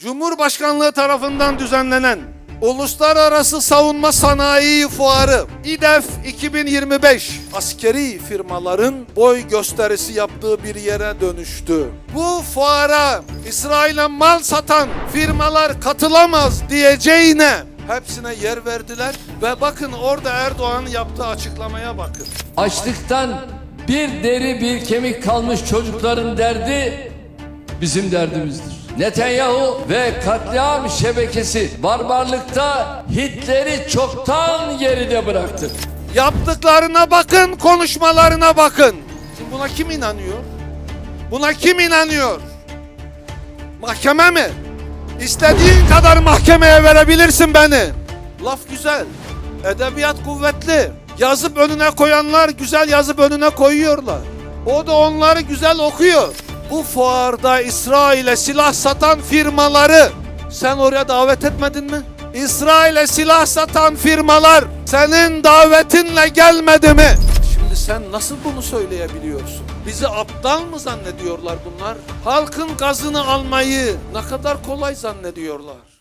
Cumhurbaşkanlığı tarafından düzenlenen Uluslararası Savunma Sanayi Fuarı İDEF 2025 askeri firmaların boy gösterisi yaptığı bir yere dönüştü. Bu fuara İsrail'e mal satan firmalar katılamaz diyeceğine hepsine yer verdiler ve bakın orada Erdoğan'ın yaptığı açıklamaya bakın. Açlıktan bir deri bir kemik kalmış çocukların derdi bizim derdimizdir. Netanyahu ve katliam şebekesi barbarlıkta Hitler'i çoktan geride bıraktı. Yaptıklarına bakın, konuşmalarına bakın. Şimdi buna kim inanıyor? Buna kim inanıyor? Mahkeme mi? İstediğin kadar mahkemeye verebilirsin beni. Laf güzel, edebiyat kuvvetli. Yazıp önüne koyanlar güzel yazıp önüne koyuyorlar. O da onları güzel okuyor. Bu fuarda İsrail'e silah satan firmaları sen oraya davet etmedin mi? İsrail'e silah satan firmalar senin davetinle gelmedi mi? Şimdi sen nasıl bunu söyleyebiliyorsun? Bizi aptal mı zannediyorlar bunlar? Halkın gazını almayı ne kadar kolay zannediyorlar.